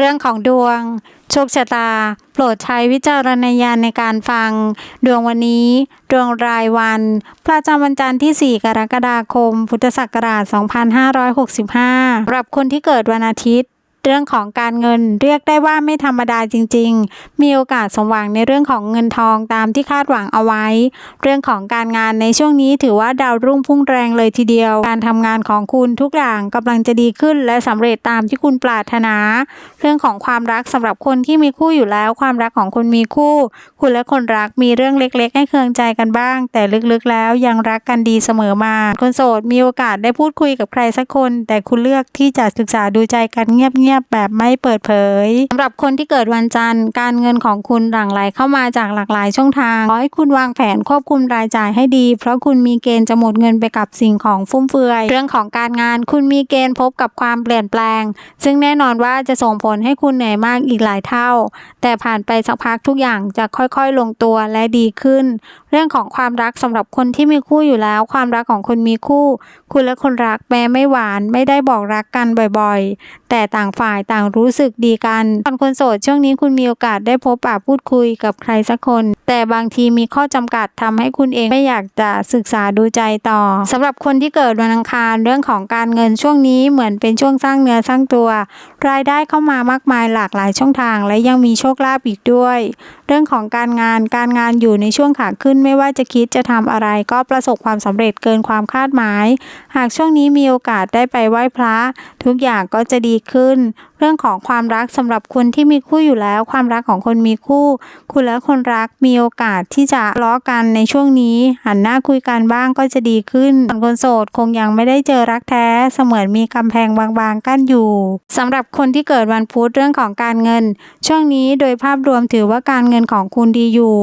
เรื่องของดวง โชคชะตา โปรดใช้วิจารณญาณในการฟัง ดวงวันนี้ ดวงรายวัน ประจำวันจันทร์ที่ 4 กรกฎาคม พุทธศักราช 2565สำหรับคนที่เกิดวันอาทิตย์ เรื่องของการเงินเรียกได้ว่าไม่ธรรมดาจริง ๆ มีโอกาสสมหวังในเรื่องของเงินทองตามที่คาดหวังเอาไว้ เรื่องของการงานในช่วงนี้ถือว่าดาวรุ่งพุ่งแรงเลยทีเดียว การทำงานของคุณทุกอย่างกำลังจะดีขึ้น และสำเร็จตามที่คุณปรารถนา เรื่องของความรักสำหรับคนที่มีคู่อยู่แล้ว ความรักของคนมีคู่ คุณและคนรักมีเรื่องเล็ก ๆ ให้เคืองใจกันบ้าง แต่ลึกๆแล้วยังรักกันดีเสมอมา คนโสดมีโอกาสได้พูดคุยกับใครสักคน แต่คุณเลือกที่จะศึกษาดูใจกันเงียบๆแบบไม่เปิดเผยสำหรับคนที่เกิดวันจันทร์ การเงินของคุณหลั่งไหลเข้ามาจากหลากหลายช่องทางขอให้คุณวางแผนควบคุมรายจ่ายให้ดี เพราะคุณมีเกณฑ์จะหมดเงินไปกับสิ่งของฟุ่มเฟือย เรื่องของการงานคุณมีเกณฑ์พบกับความเปลี่ยนแปลง ซึ่งแน่นอนว่าจะส่งผลให้คุณเหนื่อยมากอีกหลายเท่า แต่ผ่านไปสักพักทุกอย่างจะค่อยๆ ลงตัวและดีขึ้น เรื่องของความรักสำหรับคนที่มีคู่อยู่แล้ว ความรักของคนมีคู่ คุณและคนรักแม้ไม่หวานไม่ได้บอกรักกันบ่อยๆ แต่ต่างฝ่ายต่างรู้สึกดีกันส่วนคนโสดช่วงนี้คุณมีโอกาสได้พบปะพูดคุยกับใครสักคน แต่บางทีมีข้อจำกัดทำให้คุณเองไม่อยากจะศึกษาดูใจต่อสำหรับคนที่เกิดวันอังคารเรื่องของการเงินช่วงนี้เหมือนเป็นช่วงสร้างเนื้อสร้างตัว รายได้เข้ามามากมายหลากหลายช่องทาง และยังมีโชคลาภอีกด้วย เรื่องของการงานการงานอยู่ในช่วงขาขึ้นไม่ว่าจะคิดจะทำอะไรก็ประสบความสำเร็จเกินความคาดหมาย หากช่วงนี้มีโอกาสได้ไปไหว้พระ ทุกอย่างก็จะดีขึ้น เรื่องของความรักสำหรับคนที่มีคู่อยู่แล้ว ความรักของคนมีคู่ คุณและคนรักมีโอกาสที่จะลาะกันในช่วงนี้ หันหน้าคุยกันบ้างก็จะดีขึ้นส่วนคนโสดคงยังไม่ได้เจอรักแท้ เสมือนมีกำแพงบางๆกั้นอยู่สำหรับคนที่เกิดวันพุธเรื่องของการเงิน ช่วงนี้โดยภาพรวมถือว่าการเงินของคุณดีอยู่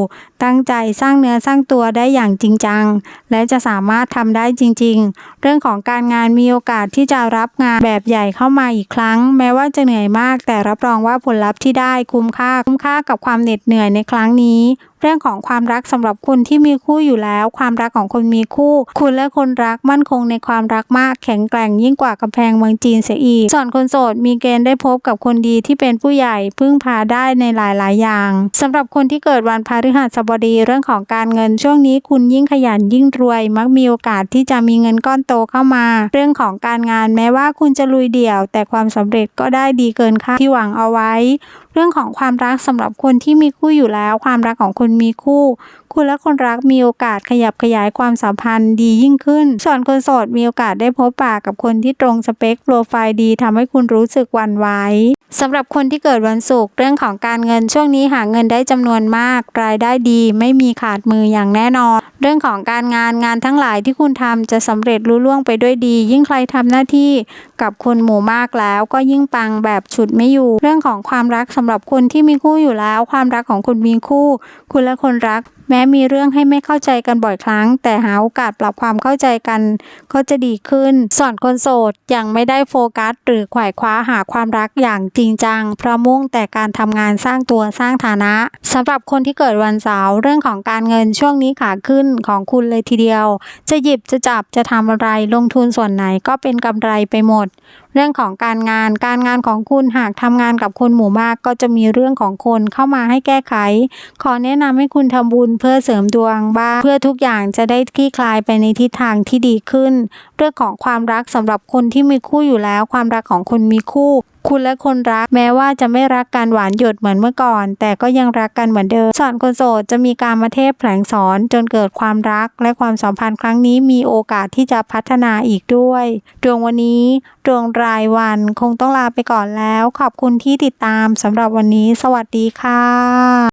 ตั้งใจสร้างเนื้อสร้างตัวได้อย่างจริงจัง และจะสามารถทำได้จริง ๆ เรื่องของการงานมีโอกาสที่จะรับงานแบบใหญ่เข้ามาอีกครั้ง แม้ว่าจะเหนื่อยมาก แต่รับรองว่าผลลัพธ์ที่ได้คุ้มค่า คุ้มค่ากับความเหน็ดเหนื่อยในครั้งนี้ เรื่องของความรักสำหรับคนที่มีคู่อยู่แล้ว ความรักของคนมีคู่ คุณและคนรักมั่นคงในความรักมากแข็งแกร่งยิ่งกว่ากำแพงเมืองจีนเสียอีกส่วนคนโสดมีเกณฑ์ได้พบกับคนดีที่เป็นผู้ใหญ่พึ่งพาได้ในหลายๆ อย่างสำหรับคนที่เกิดวันพฤหัสบดีเรื่องของการเงินช่วงนี้คุณยิ่งขยันยิ่งรวย มักมีโอกาสที่จะมีเงินก้อนโตเข้ามา เรื่องของการงานแม้ว่าคุณจะลุยเดี่ยว แต่ความสำเร็จก็ได้ดีเกินคาดที่หวังเอาไว้ เรื่องของความรักสำหรับคนที่มีคู่อยู่แล้ว ความรักของคนมีคู่ คุณและคนรักมีโอกาสขยับขยายความสัมพันธ์ดียิ่งขึ้น ส่วนคนโสดมีโอกาสได้พบปะกับคนที่ตรงสเปคโปรไฟล์ดีทำให้คุณรู้สึกหวั่นไหวสำหรับคนที่เกิดวันศุกร์เรื่องของการเงินช่วงนี้หาเงินได้จำนวนมาก รายได้ดีไม่มีขาดมืออย่างแน่นอน เรื่องของการงานงานทั้งหลายที่คุณทำจะสำเร็จรุ่ล่วงไปด้วยดี ยิ่งใครทำหน้าที่กับคนหมู่มากแล้ว ก็ยิ่งปังแบบฉุดไม่อยู่ เรื่องของความรักสำหรับคนที่มีคู่อยู่แล้ว ความรักของคุณมีคู่คุณและคนรัก แม้มีเรื่องให้ไม่เข้าใจกันบ่อยครั้ง แต่หาโอกาสปรับความเข้าใจกัน ก็จะดีขึ้นส่วนคนโสดยังไม่ได้โฟกัส หรือขวายคว้าหาความรักอย่างจริงจัง เพราะมุ่งแต่การทำงานสร้างตัวสร้างฐานะสำหรับคนที่เกิดวันเสาร์เรื่องของการเงินช่วงนี้ขาขึ้นของคุณเลยทีเดียว จะหยิบจะจับจะทำอะไรลงทุนส่วนไหนก็เป็นกำไรไปหมด เรื่องของการงานการงานของคุณหากทำงานกับคนหมู่มากก็จะมีเรื่องของคนเข้ามาให้แก้ไข ขอแนะนำให้คุณทำบุญเพื่อเสริมดวงบ้างเพื่อทุกอย่างจะได้คลี่คลายไปในทิศทางที่ดีขึ้น เรื่องของความรักสำหรับคนที่มีคู่อยู่แล้ว ความรักของคนมีคู่คุณและคนรักแม้ว่าจะไม่รักกันหวานหยดเหมือนเมื่อก่อน แต่ก็ยังรักกันเหมือนเดิมส่วนคนโสดจะมีการมาเทพแผลงสอนจนเกิดความรัก และความสัมพันธ์ครั้งนี้มีโอกาสที่จะพัฒนาอีกด้วยดวงวันนี้ดวงรายวันคงต้องลาไปก่อนแล้ว ขอบคุณที่ติดตามสำหรับวันนี้ สวัสดีค่ะ